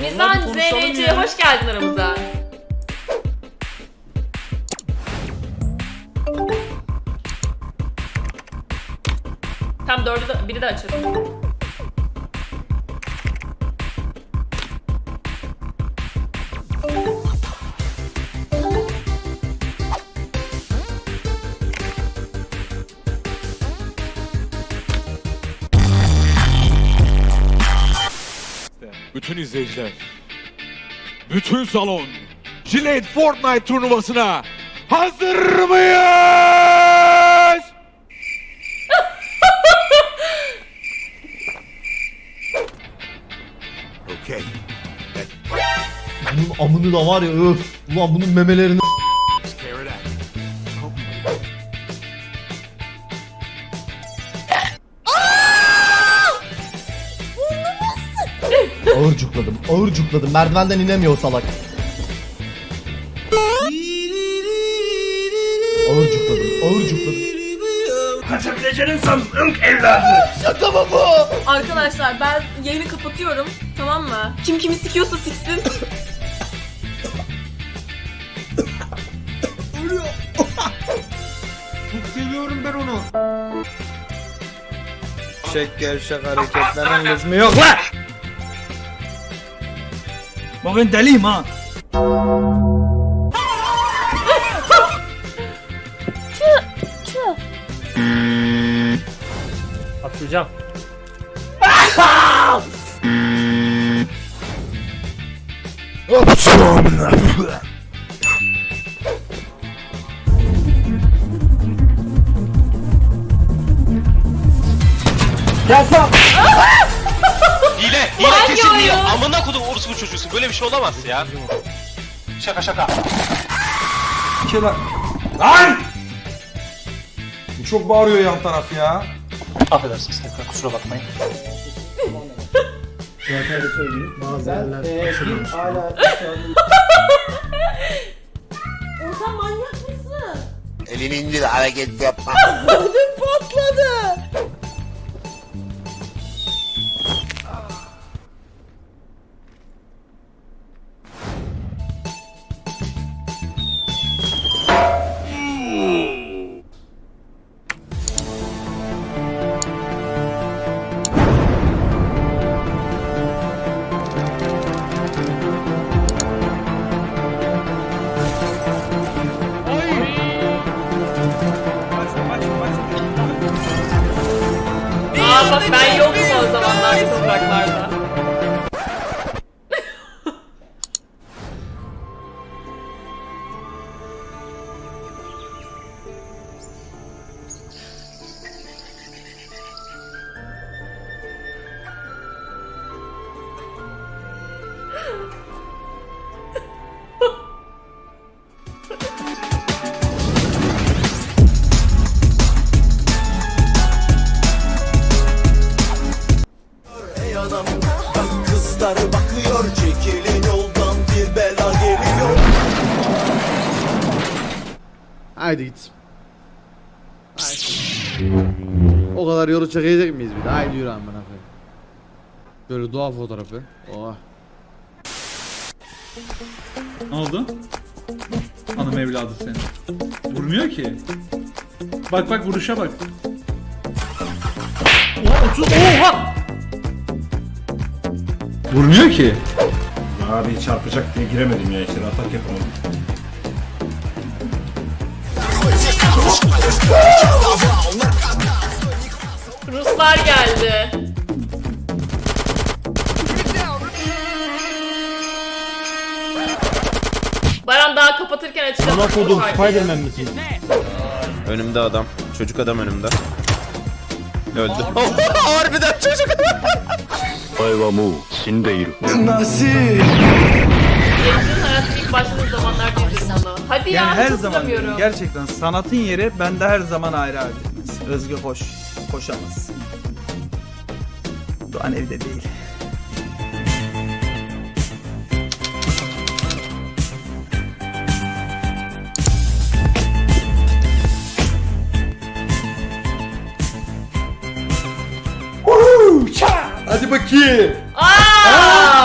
Mizan ya. hoş geldin aramıza. Tam dördü de, biri de açalım. Bütün izleyiciler, bütün salon, Gillette Fortnite turnuvasına hazır mıyız? Okay. Bunun amını da var ya öf. Ulan bunun memelerini cukladım. Ağır cukladım. Merdivenden inemiyor o salak. Ağır cukladım. Ağır cukladım. Şaka mı bu? Arkadaşlar ben yayını kapatıyorum. Tamam mı? Kim kimi sikiyorsa siksin. Şek gevşek hareketlerin lüzumu yok lan! 我问戴丽妈。这这，啊，睡觉。啊哈！我操你妈！Hile, hile Hangi kesin hile. oyun? Amına kodum orospu çocuğusun. Böyle bir şey olamaz ya. Şaka şaka. Şeyler. Lan! Bu çok bağırıyor yan taraf ya. Affedersiniz tekrar kusura bakmayın. Ortam manyak mısın? Elini indir hareket yapma. Aa bak ben yoktum o zamanlar topraklarda. Haydi git. Haydi. O kadar yolu çekecek miyiz bir de? Haydi yürü amına koyayım. Böyle doğa fotoğrafı. Oh. Ne oldu? Hanım evladı senin. Vurmuyor ki. Bak bak vuruşa bak. Oha! otuz- Oha! Vurmuyor ki. Abi çarpacak diye giremedim ya içeri atak yapamadım. Ruslar geldi. Baran daha kapatırken açacağım. Bana kodum. Spiderman misin? Önümde adam. Çocuk adam önümde. Öldü. Harbiden çocuk adam. Yayıncının ilk başladığı zamanlarda izledim onu. Hadi ya Yani her hiç zaman gerçekten sanatın yeri bende her zaman ayrı abi. Özgü koş. Koşamaz. Doğan evde değil. Hadi bakayım. Aa! Dur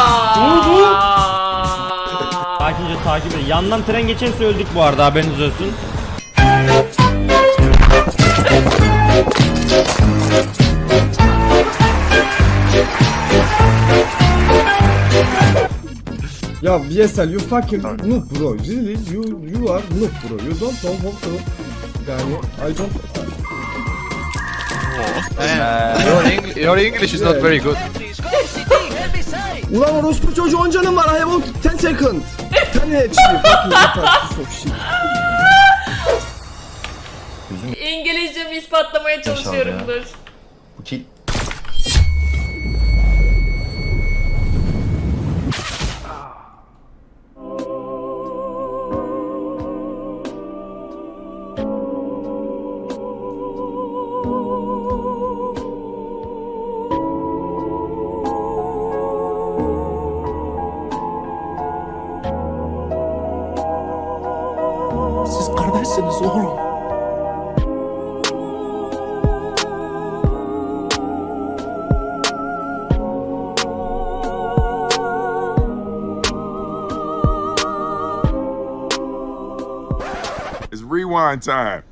takip edin. Yandan tren geçerse öldük bu arada haberiniz olsun. Ya VSL you fucking noob bro. Really you you are noob bro. You don't know how to. Yani I don't. your, English is not very good. Ulan orospu çocuğu 10 canım var. I have 10 second. 10 HP. Fucking piece of shit. İngilizcemi ispatlamaya çalışıyorum dur. Bu kill. It's rewind time.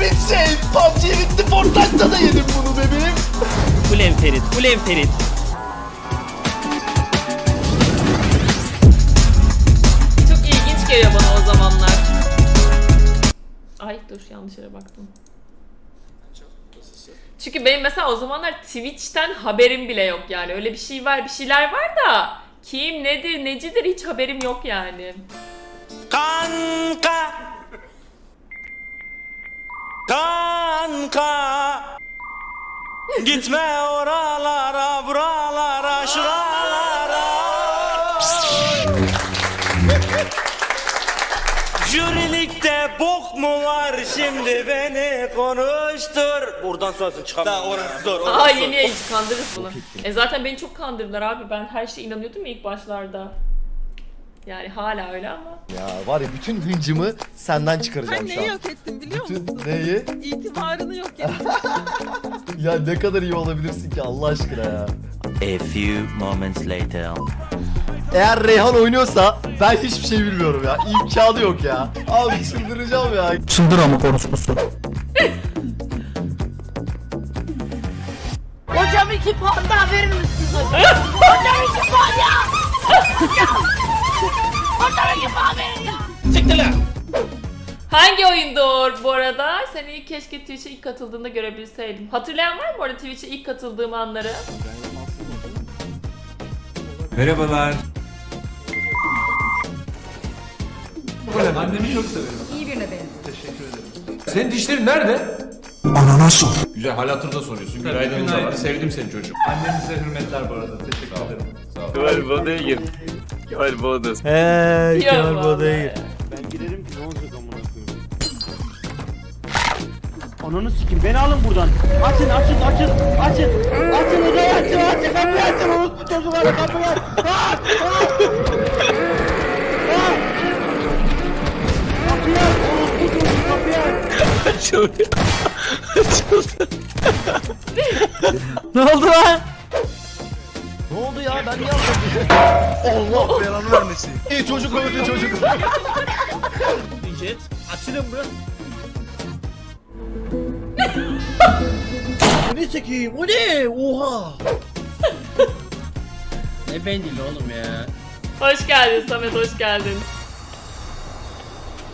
Bir şey PUBG bitti Fortnite'da da yedim bunu bebeğim. Ulen Ferit, ulen Ferit. Çok ilginç geliyor bana o zamanlar. Ay dur yanlış yere baktım. Çünkü benim mesela o zamanlar Twitch'ten haberim bile yok yani. Öyle bir şey var, bir şeyler var da kim nedir, necidir hiç haberim yok yani. Kanka. Kanka. Gitme oralara, buralara, şuralara. Jürilikte bok mu var şimdi beni konuştur. Buradan sonrasını çıkamam. Daha orası zor. orası Aa zor. yeni yayıncı kandırırız bunu. E zaten beni çok kandırdılar abi. Ben her şeye inanıyordum ya ilk başlarda. Yani hala öyle ama. Ya var ya bütün hıncımı senden çıkaracağım şu an. ettin biliyor Bütün neyi? İtibarını yok ettin. Ya ne kadar iyi olabilirsin ki Allah aşkına ya. A few moments later. Eğer Reyhan oynuyorsa ben hiçbir şey bilmiyorum ya. İmkanı yok ya. Abi çıldıracağım ya. Çıldır ama konuşması. Hocam iki puan daha verir misiniz hocam? hocam iki puan ya! hocam iki puan verin ya! Çıktı lan! Hangi oyundur bu arada? Seni keşke Twitch'e ilk katıldığında görebilseydim. Hatırlayan var mı bu arada Twitch'e ilk katıldığım anları? Merhabalar. Annemi çok severim. İyi birine benziyor. Senin dişlerin nerede? Ananas sor. Güzel hal hatırda soruyorsun. Günaydın'ımız da var. günaydın. Sevdim seni çocuğum. Annemize hürmetler bu arada. Teşekkür ederim. Sağ ol. Galiba değil. Galiba da. Heee, Yok vallahi. Ben girerim ki ne olacak amına koyayım. Ananı sikim beni alın buradan. Açın açın açın açın. Açın odayı açın açın kapıyı açın orospu çocukları kapıyı aç. Ne oldu lan? Ne oldu ya ben niye anladım? Allah belanı vermesin. İyi çocuk öldü çocuk. Jet açılın bro. Bu ne çekeyim? O ne? Oha. ne bencil oğlum ya. Hoş geldin Samet, hoş geldin.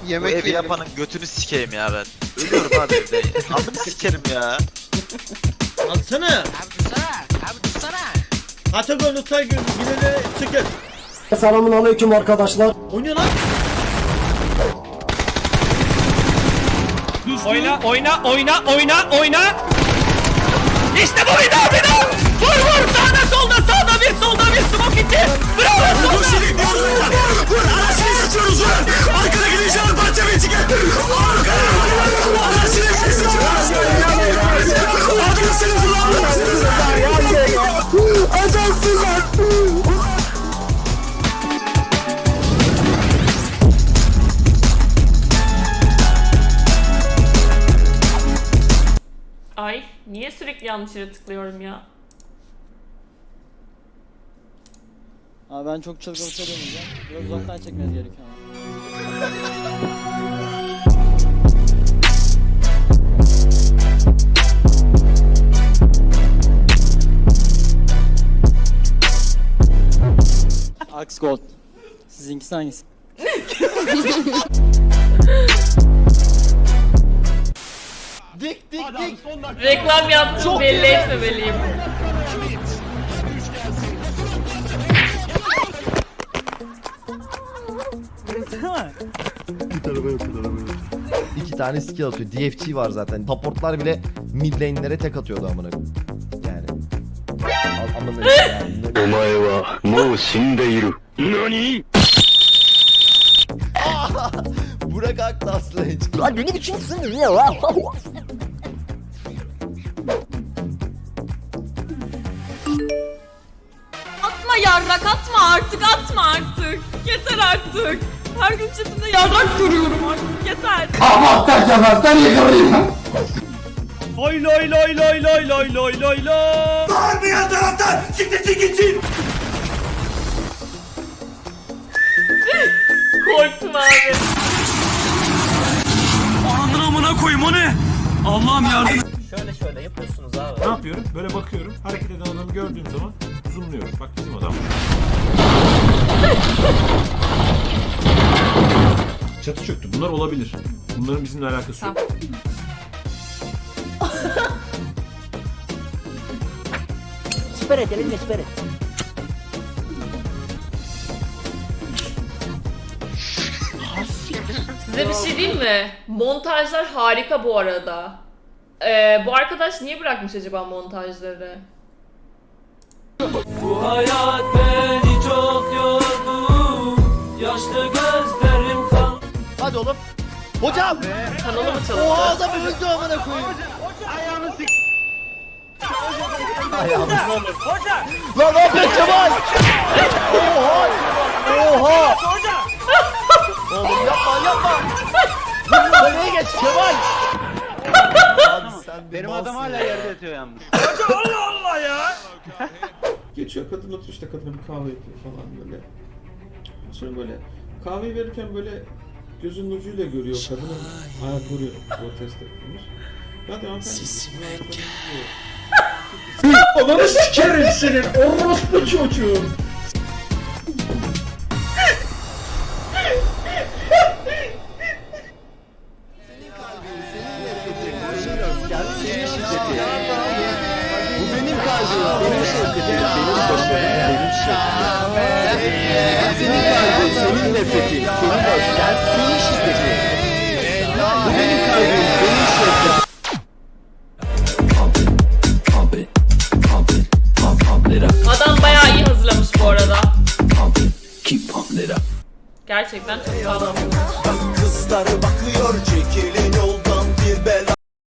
Bu evi yapanın götünü sikeyim ya ben. Ölüyorum abi evde. Adını sikerim ya. Alsana. Abi dursana. Abi dursana. Atagon Utay gün bilene çıkın. Selamun aleyküm arkadaşlar. O ne lan? Oyna, oyna, oyna, oyna, oyna. İşte bu bir daha bir daha. Vur vur sağda solda sağda bir solda bir smoke gitti. Bravo solda. Vur vur. Bir çıkar. Anasını sıçıyoruz. Adamsınız ulan. Ay, niye sürekli yanlış yere tıklıyorum ya? Abi ben çok çılgın bir şey. Biraz uzaktan çekmeniz gerekiyor. Axe Gold. Sizinkisi hangisi? Dik dik dik. Reklam yaptım belli etmemeliyim. mi? Git araba yok, git araba yok. İki tane skill atıyor. DFT var zaten. Supportlar bile mid lane'lere tek atıyordu amına. koyayım. Yani. Al- Amına yani. お前はもう死んでいる。何 Burak Aktas Lynch. Lan benim için sınır ya lan. Atma yarrak atma artık atma artık. Yeter artık. Her gün chatimde yarrak görüyorum artık yeter. Loy loy loy loy loy loy loy loy loy. Korktum abi. Ananın amına koyayım o ne? Allah'ım yardım. Şöyle şöyle yapıyorsunuz abi. Ne yapıyorum? Böyle bakıyorum. Hareket eden adamı gördüğüm zaman zoomluyorum. Bak bizim adam. Çatı çöktü. Bunlar olabilir. Bunların bizimle alakası yok. Size bir şey diyeyim mi? Montajlar harika bu arada. Ee, bu arkadaş niye bırakmış acaba montajları? Bu hayat beni çok yordu. Yaşlı. Hadi oğlum. Hocam. Kanalı mı çalıştı? adam öldü amına koyayım. Ayağını sik. Ayağını Hoca! Lan ne yapıyorsun Kemal? Oha! Oha! Oğlum yapma yapma! Nereye geç Kemal? Abi sen Benim adam hala yerde yatıyor yalnız. Allah Allah ya! Geçiyor kadın oturuyor işte kadına bir kahve yapıyor falan böyle. Sonra böyle kahveyi verirken böyle gözünün ucuyla görüyor kadının ayakları protest etmiş. Hadi hanımefendi. Ananı sikerim senin orospu çocuğun. Senin kalbin, senin nefretin, senin öfken, senin şiddetin. Bu benim kalbim, benim şefkatim. Adam bayağı iyi hazırlamış bu arada. Gerçekten çok sağlam.